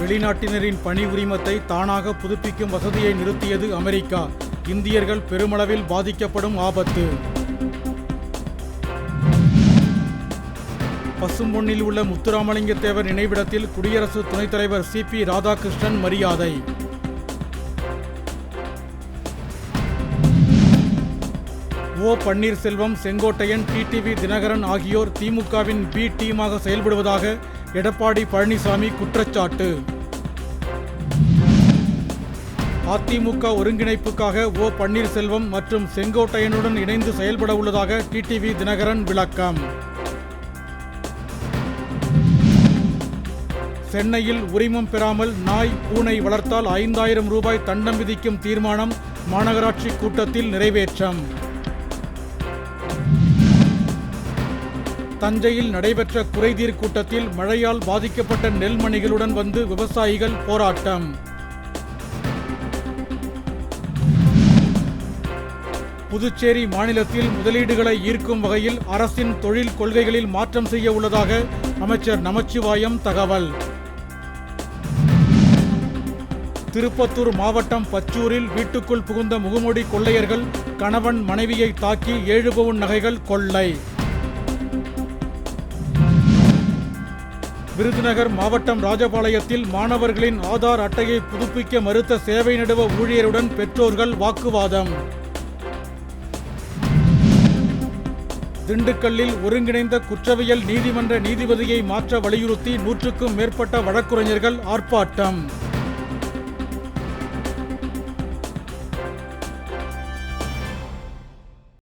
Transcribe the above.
வெளிநாட்டினரின் பணி உரிமத்தை தானாக புதுப்பிக்கும் வசதியை நிறுத்தியது அமெரிக்கா. இந்தியர்கள் பெருமளவில் பாதிக்கப்படும் ஆபத்து. பசும்பொன்னில் உள்ள முத்துராமலிங்க தேவர் நினைவிடத்தில் குடியரசு துணைத் தலைவர் சி பி ராதாகிருஷ்ணன் மரியாதை. ஓ பன்னீர்செல்வம் செங்கோட்டையன் டிடிவி தினகரன் ஆகியோர் திமுகவின் பி டீமாக செயல்படுவதாக எடப்பாடி பழனிசாமி குற்றச்சாட்டு. அதிமுக ஒருங்கிணைப்புக்காக ஓ பன்னீர்செல்வம் மற்றும் செங்கோட்டையனுடன் இணைந்து செயல்பட உள்ளதாக டிடிவி தினகரன் விளக்கம். சென்னையில் உரிமம் பெறாமல் நாய் பூனை வளர்த்தால் ஐந்தாயிரம் ரூபாய் தண்டம் விதிக்கும் தீர்மானம் மாநகராட்சி கூட்டத்தில் நிறைவேற்றம். தஞ்சையில் நடைபெற்ற குறைதீர் கூட்டத்தில் மழையால் பாதிக்கப்பட்ட நெல்மணிகளுடன் வந்து விவசாயிகள் போராட்டம். புதுச்சேரி மாநிலத்தில் முதலீடுகளை ஈர்க்கும் வகையில் அரசின் தொழில் கொள்கைகளில் மாற்றம் செய்ய உள்ளதாக அமைச்சர் நமச்சிவாயம் தகவல். திருப்பத்தூர் மாவட்டம் பச்சூரில் வீட்டுக்குள் புகுந்த முகமூடி கொள்ளையர்கள் கணவன் மனைவியை தாக்கி ஏழு பவுன் நகைகள் கொள்ளை. விருதுநகர் மாவட்டம் ராஜபாளையத்தில் மாணவர்களின் ஆதார் அட்டையை புதுப்பிக்க மறுத்த சேவை நடுவ ஊழியருடன் பெற்றோர்கள் வாக்குவாதம். திண்டுக்கல்லில் ஒருங்கிணைந்த குற்றவியல் நீதிமன்ற நீதிபதியை மாற்ற வலியுறுத்தி நூற்றுக்கும் மேற்பட்ட வழக்குரைஞர்கள் ஆர்ப்பாட்டம்.